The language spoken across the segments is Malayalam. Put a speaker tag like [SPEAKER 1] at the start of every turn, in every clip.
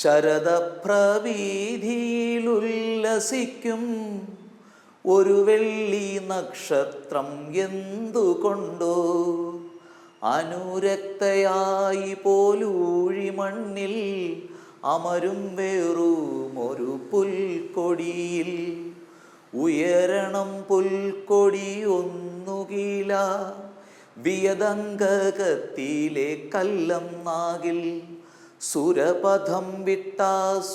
[SPEAKER 1] ശരദപ്രവീതിയിലുല്ലസിക്കും ഒരു വെള്ളി നക്ഷത്രം എന്തുകൊണ്ടോ? അനുരക്തയായി പോലൂഴി മണ്ണിൽ അമരും വേറും ഒരു പുൽക്കൊടിയിൽ. ഉയരണം പുൽക്കൊടി ഒന്നുകില വിയതങ്കകത്തിലെ കല്ലം നാകിൽ സുരപഥം വിട്ടാസുരമ്യതാരം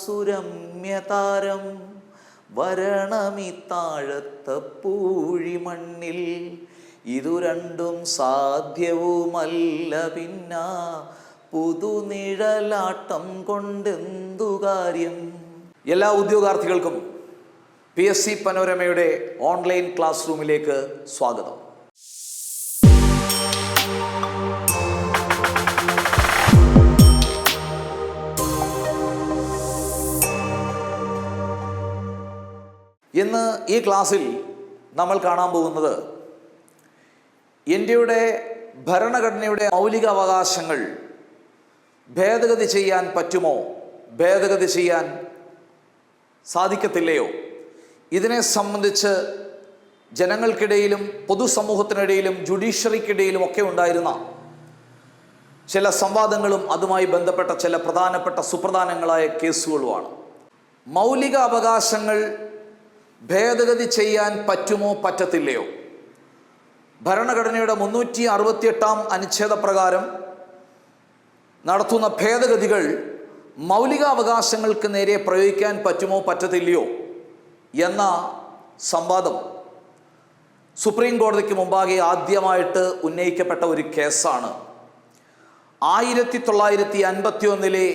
[SPEAKER 1] വരണമി താഴത്ത പൂഴിമണ്ണിൽ ഇതു രണ്ടും സാധ്യവുമല്ല പിന്ന. പുതുനിഴലാട്ടം കൊണ്ടെന്തു കാര്യം? എല്ലാ ഉദ്യോഗാർത്ഥികൾക്കും പി എസ് സി പനോരമയുടെ ഓൺലൈൻ ക്ലാസ് റൂമിലേക്ക് സ്വാഗതം. ഇന്ന് ഈ ക്ലാസ്സിൽ നമ്മൾ കാണാൻ പോകുന്നത് ഇന്ത്യയുടെ ഭരണഘടനയുടെ മൗലിക അവകാശങ്ങൾ ഭേദഗതി ചെയ്യാൻ പറ്റുമോ? ഭേദഗതി ചെയ്യാൻ സാധിക്കത്തില്ലയോ? ഇതിനെ സംബന്ധിച്ച് ജനങ്ങൾക്കിടയിലും പൊതുസമൂഹത്തിനിടയിലും ജുഡീഷ്യറിക്കിടയിലും ഒക്കെ ഉണ്ടായിരുന്ന ചില സംവാദങ്ങളും അതുമായി ബന്ധപ്പെട്ട ചില പ്രധാനപ്പെട്ട സുപ്രധാനങ്ങളായ കേസുകളുമാണ്. മൗലിക അവകാശങ്ങൾ ഭേദഗതി ചെയ്യാൻ പറ്റുമോ പറ്റത്തില്ലയോ? ഭരണഘടനയുടെ മുന്നൂറ്റി അറുപത്തിയെട്ടാം അനുച്ഛേദ പ്രകാരം നടത്തുന്ന ഭേദഗതികൾ മൗലികാവകാശങ്ങൾക്ക് നേരെ പ്രയോഗിക്കാൻ പറ്റുമോ പറ്റത്തില്ലയോ എന്ന സംവാദം സുപ്രീം കോടതിക്ക് മുമ്പാകെ ആദ്യമായിട്ട് ഉന്നയിക്കപ്പെട്ട ഒരു കേസാണ്. ആയിരത്തി തൊള്ളായിരത്തി അൻപത്തി ഒന്നിലെ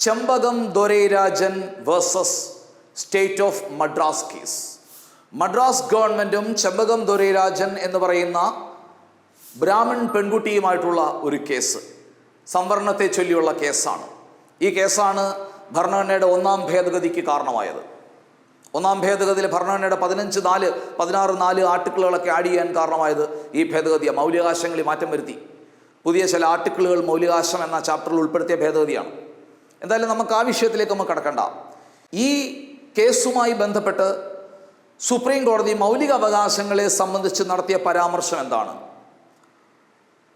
[SPEAKER 1] Champakam Dorairajan versus state of Madras case Madras ഗവൺമെന്റും ചെമ്പകം ദൊരൈരാജൻ എന്ന് പറയുന്ന ബ്രാഹ്മൺ പെൺകുട്ടിയുമായിട്ടുള്ള ഒരു കേസ് സംവരണത്തെ ചൊല്ലിയുള്ള കേസാണ് ഈ കേസാണ് ഭരണഘടനയുടെ ഒന്നാം ഭേദഗതിക്ക് കാരണമായത്. ഒന്നാം ഭേദഗതിയിൽ ഭരണഘടനയുടെ പതിനഞ്ച് നാല് പതിനാറ് നാല് ആർട്ടിക്കിളുകളൊക്കെ ആഡ് ചെയ്യാൻ കാരണമായത് ഈ ഭേദഗതിയാണ്. മൗലികാശങ്ങളിൽ മാറ്റം വരുത്തി. പുതിയ ചില ആർട്ടിക്കിളുകൾ മൗലികാശം എന്ന ചാപ്റ്ററിൽ ഉൾപ്പെടുത്തിയ ഭേദഗതിയാണ്. എന്തായാലും നമുക്ക് ആ വിഷയത്തിലേക്ക് നമുക്ക് കടക്കണ്ട. ഈ കേസുമായി ബന്ധപ്പെട്ട് സുപ്രീം കോടതി മൗലിക അവകാശങ്ങളെ സംബന്ധിച്ച് നടത്തിയ പരാമർശം എന്താണ്?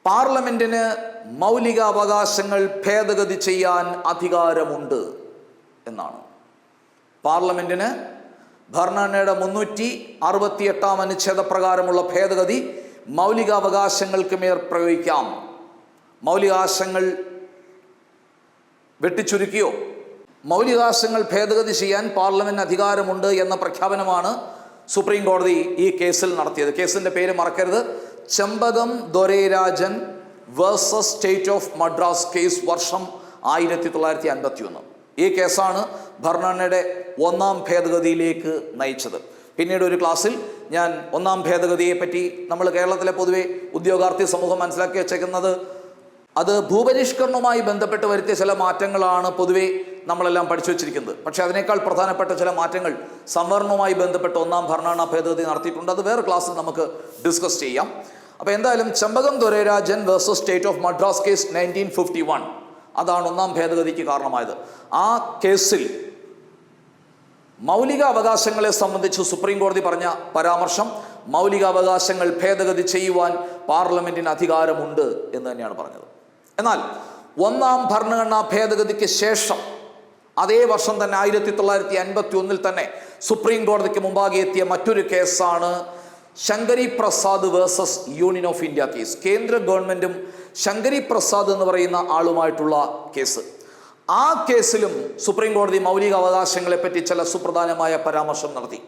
[SPEAKER 1] പാർലമെന്റിന് മൗലിക അവകാശങ്ങൾ ഭേദഗതി ചെയ്യാൻ അധികാരമുണ്ട് എന്നാണ്. പാർലമെന്റിന് ഭരണഘടനയുടെ മുന്നൂറ്റി അറുപത്തി എട്ടാം അനുച്ഛേദ പ്രകാരമുള്ള ഭേദഗതി മൗലികാവകാശങ്ങൾക്ക് മേൽ പ്രയോഗിക്കാം. മൗലികാവകാശങ്ങൾ വെട്ടിച്ചുരുക്കിയോ? മൗലികാവകാശങ്ങൾ ഭേദഗതി ചെയ്യാൻ പാർലമെന്റ് അധികാരമുണ്ട് എന്ന പ്രഖ്യാപനമാണ് സുപ്രീം കോടതി ഈ കേസിൽ നടത്തിയത്. കേസിന്റെ പേര് മറക്കരുത്. Champakam Dorairajan versus state of Madras case വർഷം ആയിരത്തി തൊള്ളായിരത്തി അൻപത്തി ഒന്ന് ഈ കേസാണ് ഭരണഘടനയുടെ ഒന്നാം ഭേദഗതിയിലേക്ക് നയിച്ചത്. പിന്നീട് ഒരു ക്ലാസ്സിൽ ഞാൻ ഒന്നാം ഭേദഗതിയെ പറ്റി നമ്മൾ കേരളത്തിലെ പൊതുവെ ഉദ്യോഗാർത്ഥി സമൂഹം മനസ്സിലാക്കി വെച്ചേക്കുന്നത് അത് ഭൂപരിഷ്കരണവുമായി ബന്ധപ്പെട്ട് വരുത്തിയ ചില മാറ്റങ്ങളാണ് പൊതുവെ നമ്മളെല്ലാം പഠിച്ചു വെച്ചിരിക്കുന്നത്. പക്ഷേ അതിനേക്കാൾ പ്രധാനപ്പെട്ട ചില മാറ്റങ്ങൾ സംവരണവുമായി ബന്ധപ്പെട്ട് ഒന്നാം ഭരണഘടനാ ഭേദഗതി നടത്തിയിട്ടുണ്ട്. അത് വേറെ ക്ലാസ്സിൽ നമുക്ക് ഡിസ്കസ് ചെയ്യാം. അപ്പോൾ എന്തായാലും Champakam Dorairajan versus state of Madras case nineteen fifty one അതാണ് ഒന്നാം ഭേദഗതിക്ക് കാരണമായത്. ആ കേസിൽ മൗലിക അവകാശങ്ങളെ സംബന്ധിച്ച് സുപ്രീം കോടതി പറഞ്ഞ പരാമർശം മൗലിക അവകാശങ്ങൾ ഭേദഗതി ചെയ്യുവാൻ പാർലമെന്റിന് അധികാരമുണ്ട് എന്ന് തന്നെയാണ് പറഞ്ഞത്. എന്നാൽ ഒന്നാം ഭരണഘടനാ ഭേദഗതിക്ക് ശേഷം അതേ വർഷം തന്നെ ആയിരത്തി തൊള്ളായിരത്തി അൻപത്തി ഒന്നിൽ തന്നെ സുപ്രീം കോടതിക്ക് മുമ്പാകെ എത്തിയ മറ്റൊരു കേസാണ് Shankari Prasad versus union of India case. കേന്ദ്ര ഗവൺമെന്റും ശങ്കരി പ്രസാദ് എന്ന് പറയുന്ന ആളുമായിട്ടുള്ള കേസ്. ആ കേസിലും സുപ്രീം കോടതി മൗലിക അവകാശങ്ങളെ പറ്റി ചില സുപ്രധാനമായ പരാമർശം നടത്തി.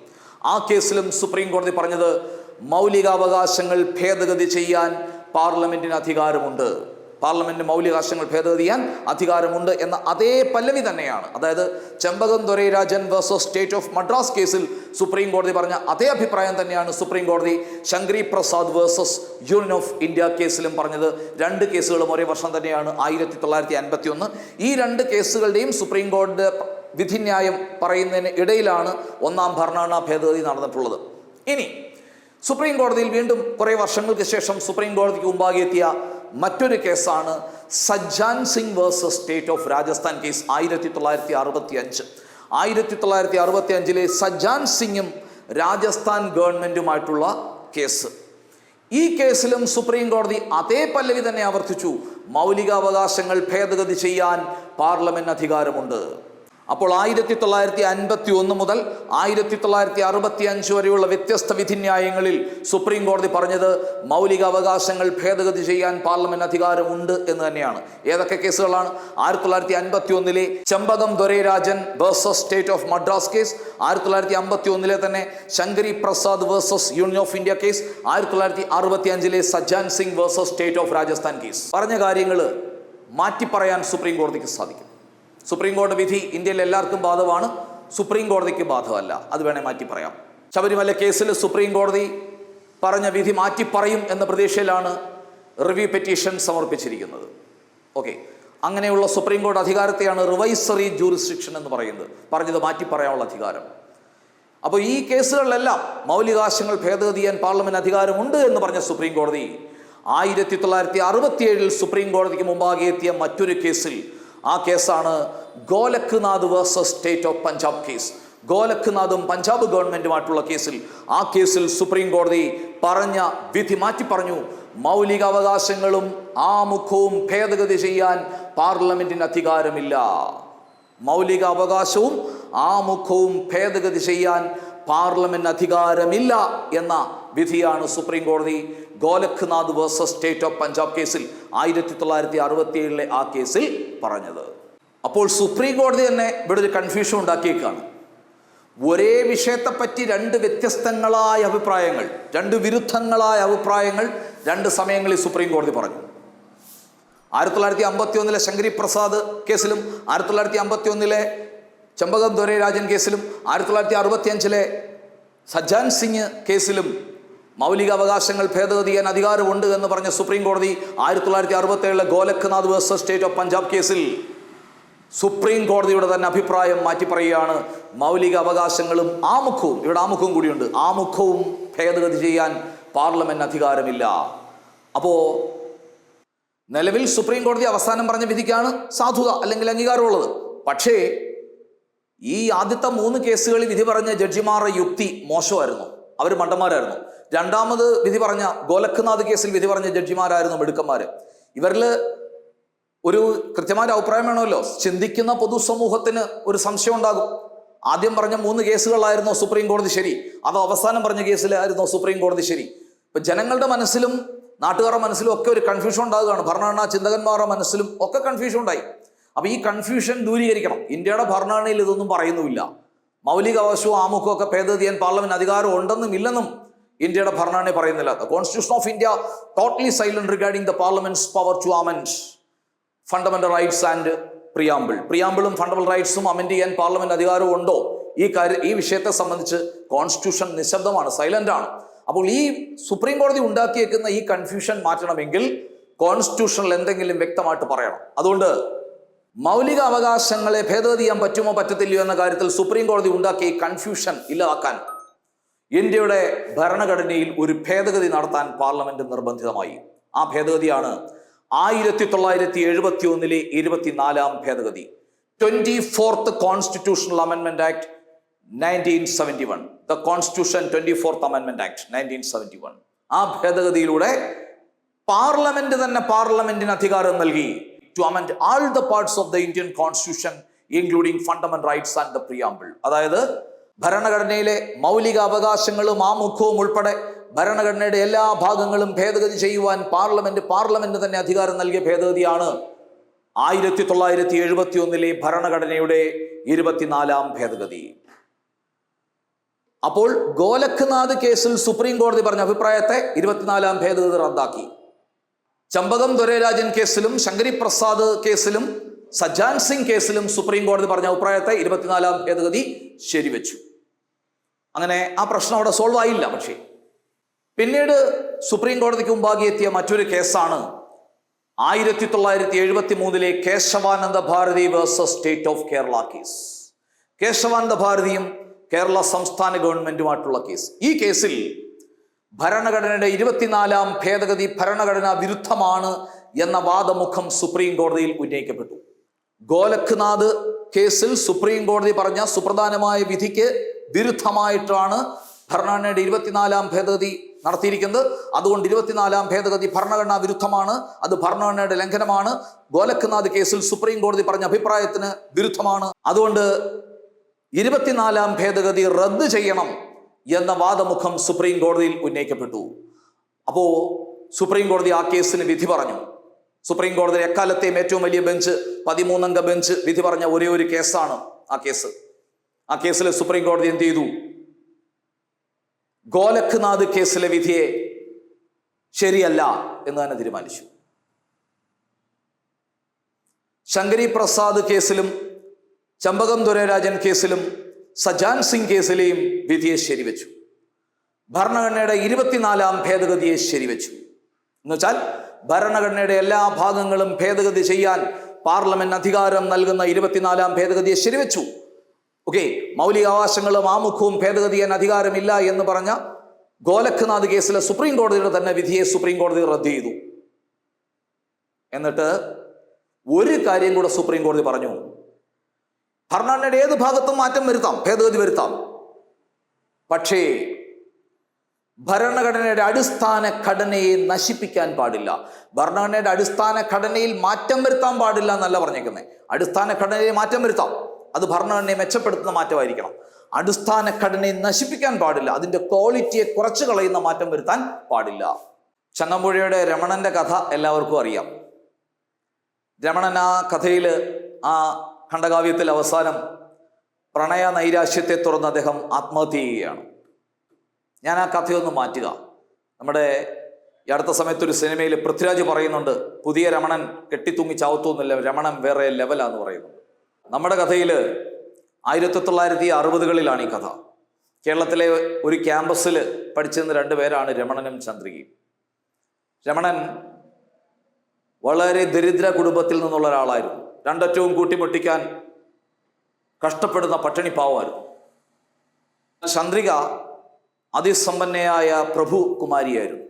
[SPEAKER 1] ആ കേസിലും സുപ്രീം കോടതി പറഞ്ഞത് മൗലികാവകാശങ്ങൾ ഭേദഗതി ചെയ്യാൻ പാർലമെന്റിന് അധികാരമുണ്ട്. പാർലമെന്റ് മൗലികാവകാശങ്ങൾ ഭേദഗതി ചെയ്യാൻ അധികാരമുണ്ട് എന്ന അതേ പല്ലവി തന്നെയാണ്. അതായത് Champakam Dorairajan versus state of Madras കേസിൽ സുപ്രീം കോടതി പറഞ്ഞ അതേ അഭിപ്രായം തന്നെയാണ് സുപ്രീം കോടതി Shankari Prasad versus union of India കേസിലും പറഞ്ഞത്. രണ്ട് കേസുകളും ഒരേ വർഷം തന്നെയാണ് ആയിരത്തി തൊള്ളായിരത്തി അൻപത്തി ഒന്ന് ഈ രണ്ട് കേസുകളുടെയും സുപ്രീം കോടതി വിധിന്യായം പറയുന്നതിന് ഇടയിലാണ് ഒന്നാം ഭരണഘടനാ ഭേദഗതി നടന്നിട്ടുള്ളത്. ഇനി സുപ്രീം കോടതിയിൽ വീണ്ടും കുറേ വർഷങ്ങൾക്ക് ശേഷം സുപ്രീം കോടതിക്ക് മുമ്പാകെ എത്തിയ മറ്റൊരു കേസാണ് Sajjan Singh versus state of Rajasthan case ആയിരത്തി തൊള്ളായിരത്തി അറുപത്തി അഞ്ച് ആയിരത്തി തൊള്ളായിരത്തി അറുപത്തി അഞ്ചിലെ സജ്ജാൻ സിംഗും രാജസ്ഥാൻ ഗവൺമെന്റുമായിട്ടുള്ള കേസ്. ഈ കേസിലും സുപ്രീം കോടതി അതേ പല്ലവി തന്നെ ആവർത്തിച്ചു. മൗലികാവകാശങ്ങൾ ഭേദഗതി ചെയ്യാൻ പാർലമെന്റ് അധികാരമുണ്ട്. അപ്പോൾ ആയിരത്തി തൊള്ളായിരത്തി അൻപത്തി ഒന്ന് മുതൽ ആയിരത്തി തൊള്ളായിരത്തി അറുപത്തി അഞ്ച് വരെയുള്ള വ്യത്യസ്ത വിധിന്യായങ്ങളിൽ സുപ്രീം കോടതി പറഞ്ഞത് മൗലിക അവകാശങ്ങൾ ഭേദഗതി ചെയ്യാൻ പാർലമെന്റ് അധികാരമുണ്ട് എന്ന് തന്നെയാണ്. ഏതൊക്കെ കേസുകളാണ്? ആയിരത്തി തൊള്ളായിരത്തി അൻപത്തി ഒന്നിലെ Champakam Dorairajan versus state of Madras case ആയിരത്തി തൊള്ളായിരത്തി അമ്പത്തി ഒന്നിലെ തന്നെ Shankari Prasad versus union of India case ആയിരത്തി തൊള്ളായിരത്തി അറുപത്തി അഞ്ചിലെ Sajjan Singh versus state of Rajasthan case. പറഞ്ഞ കാര്യങ്ങൾ മാറ്റി പറയാൻ സുപ്രീം കോടതിക്ക് സാധിക്കും. സുപ്രീം കോടതി വിധി ഇന്ത്യയിൽ എല്ലാവർക്കും ബാധകമാണ്. സുപ്രീം കോടതിക്ക് ബാധകമല്ല. അത് വേണേൽ മാറ്റി പറയാം. ശബരിമല കേസിൽ സുപ്രീം കോടതി പറഞ്ഞ വിധി മാറ്റി പറയും എന്ന പ്രതീക്ഷയിലാണ് റിവ്യൂ പെറ്റീഷൻ സമർപ്പിച്ചിരിക്കുന്നത്. ഓക്കെ അങ്ങനെയുള്ള സുപ്രീം കോടതി അധികാരത്തെയാണ് റിവൈസറി ജൂറിസ്ഡിക്ഷൻ എന്ന് പറയുന്നത്. പറഞ്ഞത് മാറ്റി പറയാനുള്ള അധികാരം. അപ്പോൾ ഈ കേസുകളിലെല്ലാം മൗലികാശങ്ങൾ ഭേദഗതി ചെയ്യാൻ പാർലമെന്റ് അധികാരമുണ്ട് എന്ന് പറഞ്ഞ സുപ്രീം കോടതി ആയിരത്തി തൊള്ളായിരത്തി അറുപത്തിയേഴിൽ സുപ്രീം കോടതിക്ക് മുമ്പാകെ എത്തിയ മറ്റൊരു കേസിൽ ആ കേസാണ് Golaknath versus state of Punjab case. ഗോലഖ്നാഥും Punjab ഗവൺമെന്റുമായിട്ടുള്ള കേസിൽ ആ കേസിൽ സുപ്രീം കോടതി പറഞ്ഞ വിധി മാറ്റി പറഞ്ഞു. മൗലിക അവകാശങ്ങളും ആമുഖവും ഭേദഗതി ചെയ്യാൻ പാർലമെന്റിന് അധികാരമില്ല. മൗലിക അവകാശവും ആമുഖവും ഭേദഗതി ചെയ്യാൻ പാർലമെന്റ് അധികാരമില്ല എന്ന വിധിയാണ് സുപ്രീം കോടതി Golaknath versus state of Punjab കേസിൽ ആയിരത്തി തൊള്ളായിരത്തി അറുപത്തി ഏഴിലെ ആ കേസിൽ പറഞ്ഞത്. അപ്പോൾ സുപ്രീം കോടതി തന്നെ ഇവിടെ ഒരു കൺഫ്യൂഷൻ ഉണ്ടാക്കിയേക്കാണ്. ഒരേ വിഷയത്തെപ്പറ്റി രണ്ട് വ്യത്യസ്തങ്ങളായ അഭിപ്രായങ്ങൾ രണ്ട് വിരുദ്ധങ്ങളായ അഭിപ്രായങ്ങൾ രണ്ട് സമയങ്ങളിൽ സുപ്രീം കോടതി പറഞ്ഞു. ആയിരത്തി തൊള്ളായിരത്തി അമ്പത്തി ഒന്നിലെ ശങ്കരി പ്രസാദ് കേസിലും ആയിരത്തി തൊള്ളായിരത്തി അമ്പത്തി ഒന്നിലെ ചെമ്പകം ദൊരൈരാജൻ കേസിലും ആയിരത്തി തൊള്ളായിരത്തി അറുപത്തി അഞ്ചിലെ സജ്ജാൻ സിംഗ് കേസിലും മൗലിക അവകാശങ്ങൾ ഭേദഗതി ചെയ്യാൻ അധികാരമുണ്ട് എന്ന് പറഞ്ഞ സുപ്രീം കോടതി ആയിരത്തി തൊള്ളായിരത്തി അറുപത്തി ഏഴിലെ Golaknath versus state of Punjab കേസിൽ സുപ്രീം കോടതിയുടെ തന്നെ അഭിപ്രായം മാറ്റി പറയുകയാണ്. മൗലിക അവകാശങ്ങളും ആമുഖവും ഇവിടെ ആമുഖവും കൂടിയുണ്ട്. ആമുഖവും ഭേദഗതി ചെയ്യാൻ പാർലമെന്റ് അധികാരമില്ല. അപ്പോ നിലവിൽ സുപ്രീം കോടതി അവസാനം പറഞ്ഞ വിധിക്കാണ് സാധുത അല്ലെങ്കിൽ അംഗീകാരമുള്ളത്. പക്ഷേ ഈ ആദ്യത്തെ മൂന്ന് കേസുകളിൽ വിധി പറഞ്ഞ ജഡ്ജിമാരുടെ യുക്തി മോശമായിരുന്നു. അവർ മണ്ടന്മാരായിരുന്നു. രണ്ടാമത് വിധി പറഞ്ഞ ഗോലഖ്നാഥ് കേസിൽ വിധി പറഞ്ഞ ജഡ്ജിമാരായിരുന്നു മിടുക്കന്മാര്. ഇവരിൽ ഒരു കൃത്യമായ അഭിപ്രായം വേണമല്ലോ. ചിന്തിക്കുന്ന പൊതുസമൂഹത്തിന് ഒരു സംശയം ഉണ്ടാകും. ആദ്യം പറഞ്ഞ മൂന്ന് കേസുകളിലായിരുന്നു സുപ്രീം കോടതി ശരി. അതോ അവസാനം പറഞ്ഞ കേസിലായിരുന്നു സുപ്രീം കോടതി ശരി. ഇപ്പൊ ജനങ്ങളുടെ മനസ്സിലും നാട്ടുകാരുടെ മനസ്സിലും ഒക്കെ ഒരു കൺഫ്യൂഷൻ ഉണ്ടാകുകയാണ്. ഭരണഘടനാ ചിന്തകന്മാരുടെ മനസ്സിലും ഒക്കെ കൺഫ്യൂഷൻ ഉണ്ടായി. അപ്പൊ ഈ കൺഫ്യൂഷൻ ദൂരീകരിക്കണം. ഇന്ത്യയുടെ ഭരണഘടനയിൽ ഇതൊന്നും പറയുന്നുമില്ല. മൗലിക അവകാശവും ആമുഖവും ഒക്കെ ഭേദഗതി ചെയ്യാൻ പാർലമെന്റ് അധികാരം ഉണ്ടെന്നും ഇല്ലെന്നും ഇന്ത്യയുടെ ഭരണഘടന പറയുന്നില്ല. Constitution of India totally silent regarding the parliament's power to amend fundamental rights and preamble പ്രിയാമ്പിളും fundamental റൈറ്റ്സും അമെൻഡ് ചെയ്യാൻ പാർലമെന്റ് അധികാരവും ഉണ്ടോ? ഈ കാര്യം ഈ വിഷയത്തെ സംബന്ധിച്ച് കോൺസ്റ്റിറ്റ്യൂഷൻ നിശബ്ദമാണ് സൈലന്റ് ആണ്. അപ്പോൾ ഈ സുപ്രീം കോടതി ഉണ്ടാക്കിയേക്കുന്ന ഈ കൺഫ്യൂഷൻ മാറ്റണമെങ്കിൽ കോൺസ്റ്റിറ്റ്യൂഷനിൽ എന്തെങ്കിലും വ്യക്തമായിട്ട് പറയണം. അതുകൊണ്ട് മൗലിക അവകാശങ്ങളെ ഭേദഗതി ചെയ്യാൻ പറ്റുമോ പറ്റത്തില്ലയോ എന്ന കാര്യത്തിൽ സുപ്രീം കോടതി ഉണ്ടാക്കിയ കൺഫ്യൂഷൻ ഇല്ലാതാക്കാൻ ഇന്ത്യയുടെ ഭരണഘടനയിൽ ഒരു ഭേദഗതി നടത്താൻ പാർലമെന്റ് നിർബന്ധിതമായി. ആ ഭേദഗതിയാണ് ആയിരത്തി തൊള്ളായിരത്തി എഴുപത്തി ഒന്നിലെ ഇരുപത്തിനാലാം ഭേദഗതി. Twenty fourth constitutional amendment act nineteen seventy one the constitution twenty fourth amendment act nineteen seventy one ആ ഭേദഗതിയിലൂടെ പാർലമെന്റ് തന്നെ പാർലമെന്റിന് അധികാരം നൽകി. To amend all the parts of the Indian constitution including fundamental rights and the preamble അതായത് ഭരണഘടനയിലെ മൗലിക അവകാശങ്ങളും ആമുഖവും ഉൾപ്പെടെ ഭരണഘടനയുടെ എല്ലാ ഭാഗങ്ങളും ഭേദഗതി ചെയ്യുവാൻ പാർലമെന്റ് പാർലമെന്റ് തന്നെ അധികാരം നൽകിയ ഭേദഗതിയാണ് ആയിരത്തി തൊള്ളായിരത്തി എഴുപത്തി ഒന്നിലെ ഭരണഘടനയുടെ ഇരുപത്തിനാലാം ഭേദഗതി. അപ്പോൾ ഗോലഖ്നാഥ് കേസിൽ സുപ്രീം കോടതി പറഞ്ഞ അഭിപ്രായത്തെ ഇരുപത്തിനാലാം ഭേദഗതി റദ്ദാക്കി. ചമ്പകം ദൊരൈരാജൻ കേസിലും ശങ്കരി പ്രസാദ് കേസിലും സജ്ജാൻ സിംഗ് കേസിലും സുപ്രീം കോടതി പറഞ്ഞ അഭിപ്രായത്തെ ഇരുപത്തിനാലാം ഭേദഗതി ശരിവെച്ചു. അങ്ങനെ ആ പ്രശ്നം അവിടെ സോൾവ് ആയില്ല പക്ഷേ. പിന്നീട് സുപ്രീം കോടതിക്ക് മുമ്പാകെ എത്തിയ മറ്റൊരു കേസാണ് ആയിരത്തി തൊള്ളായിരത്തി എഴുപത്തി മൂന്നിലെ Kesavananda Bharati versus state of Kerala case. Kesavananda ഭാരതിയും Kerala സംസ്ഥാന ഗവൺമെന്റുമായിട്ടുള്ള കേസ്. ഈ കേസിൽ ഭരണഘടനയുടെ ഇരുപത്തിനാലാം ഭേദഗതി ഭരണഘടനാ വിരുദ്ധമാണ് എന്ന വാദമുഖം സുപ്രീം കോടതിയിൽ ഉന്നയിക്കപ്പെട്ടു. ഗോലഖ്നാഥ് കേസിൽ സുപ്രീം കോടതി പറഞ്ഞ സുപ്രധാനമായ വിധിക്ക് വിരുദ്ധമായിട്ടാണ് ഭരണഘടനയുടെ ഇരുപത്തിനാലാം ഭേദഗതി നടത്തിയിരിക്കുന്നത്. അതുകൊണ്ട് ഇരുപത്തിനാലാം ഭേദഗതി ഭരണഘടനാ വിരുദ്ധമാണ് അത് ഭരണഘടനയുടെ ലംഘനമാണ്. ഗോലഖ്നാഥ് കേസിൽ സുപ്രീം കോടതി പറഞ്ഞ അഭിപ്രായത്തിന് വിരുദ്ധമാണ്. അതുകൊണ്ട് ഇരുപത്തിനാലാം ഭേദഗതി റദ്ദ് ചെയ്യണം എന്ന വാദമുഖം സുപ്രീം കോടതിയിൽ ഉന്നയിക്കപ്പെട്ടു. അപ്പോ സുപ്രീം കോടതി ആ കേസിന് വിധി പറഞ്ഞു. സുപ്രീം കോടതി എക്കാലത്തെയും ഏറ്റവും വലിയ ബെഞ്ച് പതിമൂന്നംഗ ബെഞ്ച് വിധി പറഞ്ഞ ഒരേ ഒരു കേസാണ് ആ കേസ്. ആ കേസിൽ സുപ്രീം കോടതി എന്ത് ചെയ്തു? ഗോലഖ്നാഥ് കേസിലെ വിധിയെ ശരിയല്ല എന്ന് തന്നെ തീരുമാനിച്ചു. ശങ്കരി പ്രസാദ് കേസിലും ചമ്പകം ദുരരാജൻ കേസിലും സജാൻ സിംഗ് കേസിലെയും വിധിയെ ശരിവെച്ചു. ഭരണഘടനയുടെ ഇരുപത്തിനാലാം ഭേദഗതിയെ ശരിവെച്ചു. എന്നുവെച്ചാൽ ഭരണഘടനയുടെ എല്ലാ ഭാഗങ്ങളും ഭേദഗതി ചെയ്യാൻ പാർലമെന്റ് അധികാരം നൽകുന്ന ഇരുപത്തിനാലാം ഭേദഗതിയെ ശരിവെച്ചു. ഓക്കെ മൗലികാവകാശങ്ങളും ആമുഖവും ഭേദഗതി ചെയ്യാൻ അധികാരമില്ല എന്ന് പറഞ്ഞ ഗോലഖ്നാഥ് കേസിലെ സുപ്രീം കോടതിയുടെ തന്നെ വിധിയെ സുപ്രീം കോടതി റദ്ദ് ചെയ്തു. എന്നിട്ട് ഒരു കാര്യം കൂടെ സുപ്രീം കോടതി പറഞ്ഞു. ഭരണഘടനയുടെ ഏത് ഭാഗത്തും മാറ്റം വരുത്താം ഭേദഗതി വരുത്താം. പക്ഷേ ഭരണഘടനയുടെ അടിസ്ഥാന ഘടനയെ നശിപ്പിക്കാൻ പാടില്ല. ഭരണഘടനയുടെ അടിസ്ഥാന ഘടനയിൽ മാറ്റം വരുത്താൻ പാടില്ല എന്നല്ല പറഞ്ഞേക്കുന്നത് അടിസ്ഥാന ഘടനയിൽ മാറ്റം വരുത്താം. അത് ഭരണഘടനയെ മെച്ചപ്പെടുത്തുന്ന മാറ്റമായിരിക്കണം. അടിസ്ഥാന ഘടനയെ നശിപ്പിക്കാൻ പാടില്ല. അതിന്റെ ക്വാളിറ്റിയെ കുറച്ച് കളയുന്ന മാറ്റം വരുത്താൻ പാടില്ല. ചങ്ങമ്പുഴയുടെ രമണന്റെ കഥ എല്ലാവർക്കും അറിയാം. രമണൻ ആ കഥയിൽ ആ ഖണ്ഡകാവ്യത്തിൽ അവസാനം പ്രണയ നൈരാശ്യത്തെ തുടർന്ന് അദ്ദേഹം ആത്മഹത്യ ചെയ്യുകയാണ്. ഞാൻ ആ കഥയൊന്ന് മാറ്റുക. നമ്മുടെ ഈ അടുത്ത സമയത്തൊരു സിനിമയിൽ പൃഥ്വിരാജ് പറയുന്നുണ്ട് പുതിയ രമണൻ കെട്ടിത്തൂങ്ങി ചാവത്തൊന്നുമില്ല രമണൻ വേറെ ലെവലാന്ന് പറയുന്നുണ്ട് നമ്മുടെ കഥയിൽ ആയിരത്തി തൊള്ളായിരത്തി അറുപതുകളിലാണ് ഈ കഥ. കേരളത്തിലെ ഒരു ക്യാമ്പസിൽ പഠിച്ചിരുന്ന രണ്ടുപേരാണ് രമണനും ചന്ദ്രികയും. രമണൻ വളരെ ദരിദ്ര കുടുംബത്തിൽ നിന്നുള്ള ഒരാളായിരുന്നു. രണ്ടറ്റവും കൂട്ടിമുട്ടിക്കാൻ കഷ്ടപ്പെടുന്ന പട്ടിണി പാവമായിരുന്നു ചന്ദ്രിക അതിസമ്പന്നയായ പ്രഭു കുമാരിയായിരുന്നു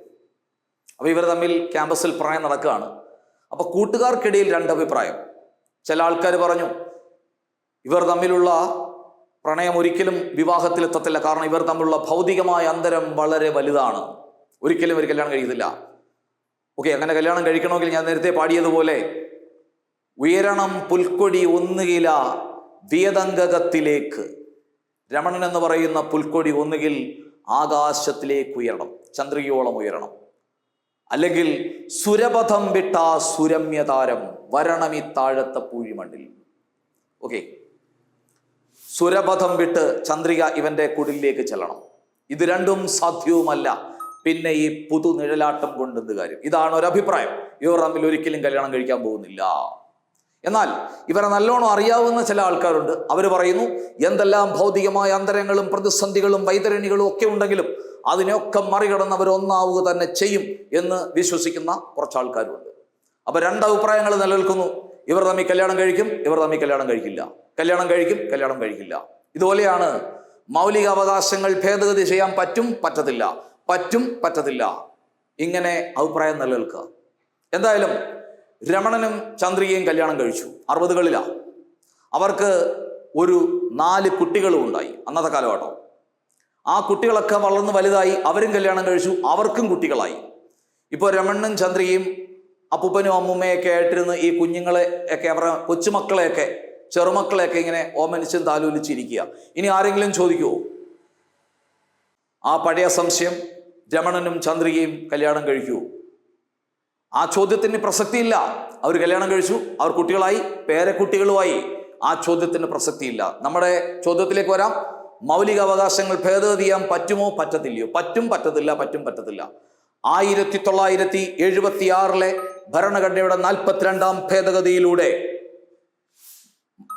[SPEAKER 1] അപ്പോൾ ഇവർ തമ്മിൽ ക്യാമ്പസിൽ പ്രായം നടക്കുകയാണ്. അപ്പോൾ കൂട്ടുകാർക്കിടയിൽ രണ്ടഭിപ്രായം. ചില ആൾക്കാർ പറഞ്ഞു ഇവർ തമ്മിലുള്ള പ്രണയം ഒരിക്കലും വിവാഹത്തിലെത്തത്തില്ല. കാരണം ഇവർ തമ്മിലുള്ള ഭൗതികമായ അന്തരം വളരെ വലുതാണ്. ഒരിക്കലും ഒരു കല്യാണം കഴിയത്തില്ല ഓക്കെ അങ്ങനെ കല്യാണം കഴിക്കണമെങ്കിൽ ഞാൻ നേരത്തെ പാടിയതുപോലെ ഉയരണം പുൽക്കൊടി ഒന്നുകില വിയതങ്കകത്തിലേക്ക്. രമണൻ എന്ന് പറയുന്ന പുൽക്കൊടി ഒന്നുകിൽ ആകാശത്തിലേക്ക് ഉയരണം ചന്ദ്രികയോളം ഉയരണം. അല്ലെങ്കിൽ സുരപഥം വിട്ട സുരമ്യതാരം വരണം വരണമി താഴത്തെ പൂഴിമണ്ണിൽ. ഓക്കെ സുരപഥം വിട്ട് ചന്ദ്രിക ഇവന്റെ കുടിലേക്ക് ചെല്ലണം. ഇത് രണ്ടും സാധ്യവുമല്ല. പിന്നെ ഈ പുതു നിഴലാട്ടം കൊണ്ടെന്ത് കാര്യം? ഇതാണ് ഒരു അഭിപ്രായം ഇവർ തമ്മിൽ ഒരിക്കലും കല്യാണം കഴിക്കാൻ പോകുന്നില്ല. എന്നാൽ ഇവരെ നല്ലോണം അറിയാവുന്ന ചില ആൾക്കാരുണ്ട്. അവർ പറയുന്നു എന്തെല്ലാം ഭൗതികമായ അന്തരങ്ങളും പ്രതിസന്ധികളും വൈതരണികളും ഒക്കെ ഉണ്ടെങ്കിലും അതിനെയൊക്കെ മറികടന്ന് അവർ ഒന്നാവുക തന്നെ ചെയ്യും എന്ന് വിശ്വസിക്കുന്ന കുറച്ച് ആൾക്കാരുണ്ട് അപ്പൊ രണ്ട് അഭിപ്രായങ്ങൾ നിലനിൽക്കുന്നു. ഇവർ തമ്മിൽ കല്യാണം കഴിക്കും ഇവർ തമ്മിൽ കല്യാണം കഴിക്കില്ല. കല്യാണം കഴിക്കും കല്യാണം കഴിക്കില്ല. ഇതുപോലെയാണ് മൗലിക അവകാശങ്ങൾ ഭേദഗതി ചെയ്യാൻ പറ്റും പറ്റത്തില്ല. പറ്റും പറ്റത്തില്ല. ഇങ്ങനെ അഭിപ്രായം നിലനിൽക്കുക. എന്തായാലും രമണനും ചന്ദ്രികയും കല്യാണം കഴിച്ചു. അറുപതുകളിലാ. അവർക്ക് ഒരു നാല് കുട്ടികളും ഉണ്ടായി അന്നത്തെ കാലഘട്ടം. ആ കുട്ടികളൊക്കെ വളർന്ന് വലുതായി അവരും കല്യാണം കഴിച്ചു അവർക്കും കുട്ടികളായി. ഇപ്പോൾ രമണനും ചന്ദ്രികയും അപ്പൂപ്പനും അമ്മൂമ്മയൊക്കെ ആയിട്ടിരുന്ന് ഈ കുഞ്ഞുങ്ങളെ ഒക്കെ അവരുടെ കൊച്ചുമക്കളെയൊക്കെ ചെറുമക്കളെയൊക്കെ ഇങ്ങനെ ഓമനിച്ചും താലോലിച്ചിരിക്കുക. ഇനി ആരെങ്കിലും ചോദിക്കുമോ ആ പഴയ സംശയം രമണനും ചന്ദ്രികയും കല്യാണം കഴിക്കൂ ആ ചോദ്യത്തിന് പ്രസക്തിയില്ല. അവർ കല്യാണം കഴിച്ചു അവർ കുട്ടികളായി പേരക്കുട്ടികളുമായി ആ ചോദ്യത്തിന് പ്രസക്തിയില്ല. നമ്മുടെ ചോദ്യത്തിലേക്ക് വരാം. മൗലിക അവകാശങ്ങൾ ഭേദഗതി ചെയ്യാൻ പറ്റുമോ? പറ്റത്തില്ലയോ. പറ്റും പറ്റത്തില്ല പറ്റും പറ്റത്തില്ല. ആയിരത്തി തൊള്ളായിരത്തി എഴുപത്തി ആറിലെ ഭരണഘടനയുടെ നാൽപ്പത്തിരണ്ടാം ഭേദഗതിയിലൂടെ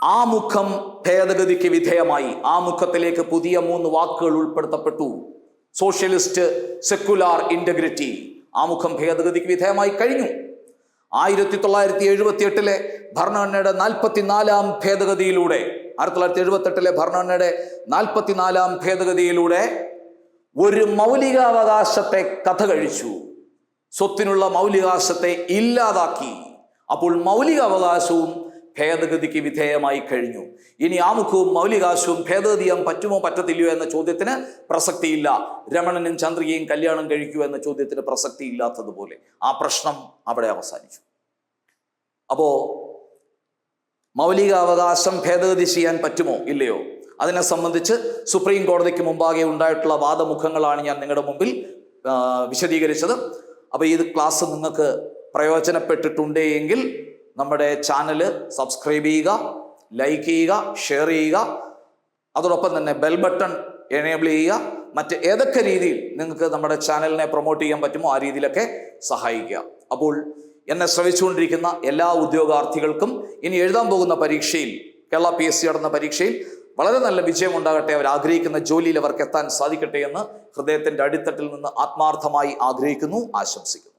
[SPEAKER 1] ആമുഖം ഭേദഗതിക്ക് വിധേയമായി. ആമുഖത്തിലേക്ക് പുതിയ മൂന്ന് വാക്കുകൾ ഉൾപ്പെടുത്തപ്പെട്ടു. Socialist secular integrity. ആമുഖം ഭേദഗതിക്ക് വിധേയമായി കഴിഞ്ഞു. ആയിരത്തി തൊള്ളായിരത്തി എഴുപത്തി എട്ടിലെ ഭരണഘടനയുടെ നാൽപ്പത്തിനാലാം ഭേദഗതിയിലൂടെ ആയിരത്തി തൊള്ളായിരത്തി എഴുപത്തി എട്ടിലെ ഭരണഘടനയുടെ നാൽപ്പത്തിനാലാം ഭേദഗതിയിലൂടെ ഒരു മൗലികാവകാശത്തെ കഥ കഴിച്ചു. സ്വത്തിനുള്ള മൗലികാവകാശത്തെ ഇല്ലാതാക്കി. അപ്പോൾ മൗലിക അവകാശവും ഭേദഗതിക്ക് വിധേയമായി കഴിഞ്ഞു. ഇനി ആമുഖവും മൗലികാശവും ഭേദഗതി ചെയ്യാൻ പറ്റുമോ പറ്റത്തില്ലയോ എന്ന ചോദ്യത്തിന് പ്രസക്തിയില്ല. രമണനും ചന്ദ്രികയും കല്യാണം കഴിക്കൂ എന്ന ചോദ്യത്തിന് പ്രസക്തി ഇല്ലാത്തതുപോലെ ആ പ്രശ്നം അവിടെ അവസാനിച്ചു. അപ്പോ മൗലിക അവകാശം ഭേദഗതി ചെയ്യാൻ പറ്റുമോ? ഇല്ലയോ? അതിനെ സംബന്ധിച്ച് സുപ്രീം കോടതിക്ക് മുമ്പാകെ ഉണ്ടായിട്ടുള്ള വാദമുഖങ്ങളാണ് ഞാൻ നിങ്ങളുടെ മുമ്പിൽ വിശദീകരിച്ചത്. അപ്പോൾ ഈ ക്ലാസ് നിങ്ങൾക്ക് പ്രയോജനപ്പെട്ടിട്ടുണ്ട് എങ്കിൽ നമ്മുടെ ചാനൽ സബ്സ്ക്രൈബ് ചെയ്യുക ലൈക്ക് ചെയ്യുക ഷെയർ ചെയ്യുക. അതോടൊപ്പം തന്നെ ബെൽ ബട്ടൺ എനേബിൾ ചെയ്യുക. മറ്റ് ഏതൊക്കെ രീതിയിൽ നിങ്ങൾക്ക് നമ്മുടെ ചാനലിനെ പ്രൊമോട്ട് ചെയ്യാൻ പറ്റുമോ ആ രീതിയിലൊക്കെ സഹായിക്കുക. അപ്പോൾ എന്നെ ശ്രമിച്ചുകൊണ്ടിരിക്കുന്ന എല്ലാ ഉദ്യോഗാർത്ഥികൾക്കും ഇനി എഴുതാൻ പോകുന്ന പരീക്ഷയിൽ കേരള പി എസ് സി നടന്ന പരീക്ഷയിൽ വളരെ നല്ല വിജയം ഉണ്ടാകട്ടെ അവർ ആഗ്രഹിക്കുന്ന ജോലിയിൽ അവർക്ക് എത്താൻ സാധിക്കട്ടെ എന്ന് ഹൃദയത്തിന്റെ അടിത്തട്ടിൽ നിന്ന് ആത്മാർത്ഥമായി ആഗ്രഹിക്കുന്നു ആശംസിക്കുന്നു.